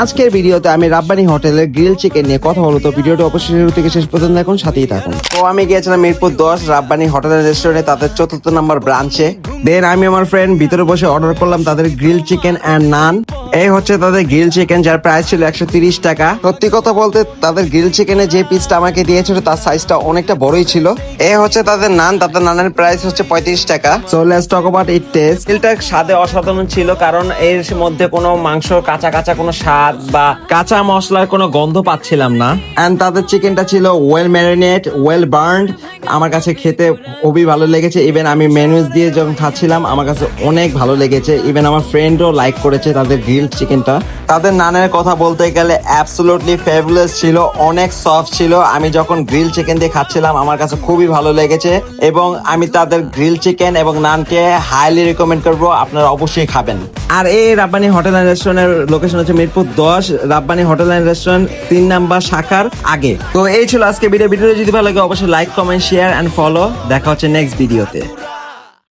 আজকের ভিডিওতে আমি রাব্বানি হোটেলের গ্রিল চিকেন নিয়ে কথা হলো তো ভিডিওটা অবশ্যই শুরু থেকে শেষ পর্যন্ত এখন সাথেই থাকুন। তো আমি গিয়েছিলাম মিরপুর দশ রাব্বানি হোটেলের রেস্টুরেন্টে তাদের চতুর্থ নম্বর ব্রাঞ্চে দেন আমি আমার ফ্রেন্ড ভিতরে বসে অর্ডার করলাম তাদের গ্রিল চিকেন অ্যান্ড নান এই হচ্ছে তাদের গ্রিল চিকেন যার প্রাইস ছিল একশো তিরিশ টাকা। সত্যি কথা বলতে, তাদের গ্রিল চিকেনের যে পিসটা আমাকে দিয়েছিল, তার সাইজটা অনেকটা বড়ই ছিল। এই হচ্ছে তাদের নান, তাদের নানের প্রাইস হচ্ছে পঁয়ত্রিশ টাকা। So let's talk about it taste গ্রিলটা স্বাদে অসাধারণ ছিল, কারণ এর মধ্যে কোনো মাংস, কাঁচা কাঁচা কোনো স্বাদ বা কাঁচা মশলার কোনো গন্ধ পাচ্ছিলাম না। এন্ড তাদের চিকেনটা ছিল ওয়েল ম্যারিনেট ওয়েল বার্নড আমার কাছে খেতে খুবই ভালো লেগেছে। ইভেন আমি মেনুজ দিয়ে যখন খাচ্ছিলাম, আমার কাছে অনেক ভালো লেগেছে। ইভেন আমার ফ্রেন্ডও লাইক করেছে তাদের গ্রিল চিকেনটা। তাদের নানের কথা বলতে গেলে অ্যাবসোলুটলি ফেভারলেস ছিল, অনেক সফট ছিল। আমি যখন গ্রিল চিকেন দিয়ে খাচ্ছিলাম, আমার কাছে খুবই ভালো লেগেছে এবং আমি তাদের গ্রিল চিকেন এবং নানকে হাইলি রিকমেন্ড করব, আপনারা অবশ্যই খাবেন। আর এই রাব্বানি হোটেল অ্যান্ড রেস্টুরেন্টের লোকেশন হচ্ছে মিরপুর দশ, রাব্বানি হোটেল অ্যান্ড রেস্টুরেন্ট তিন নাম্বার শাখার আগে। তো এই ছিল আজকে ভিডিও ভিডিও যদি ভালো লাগে, অবশ্যই like comment share and follow দেখা হচ্ছে নেক্সট ভিডিওতে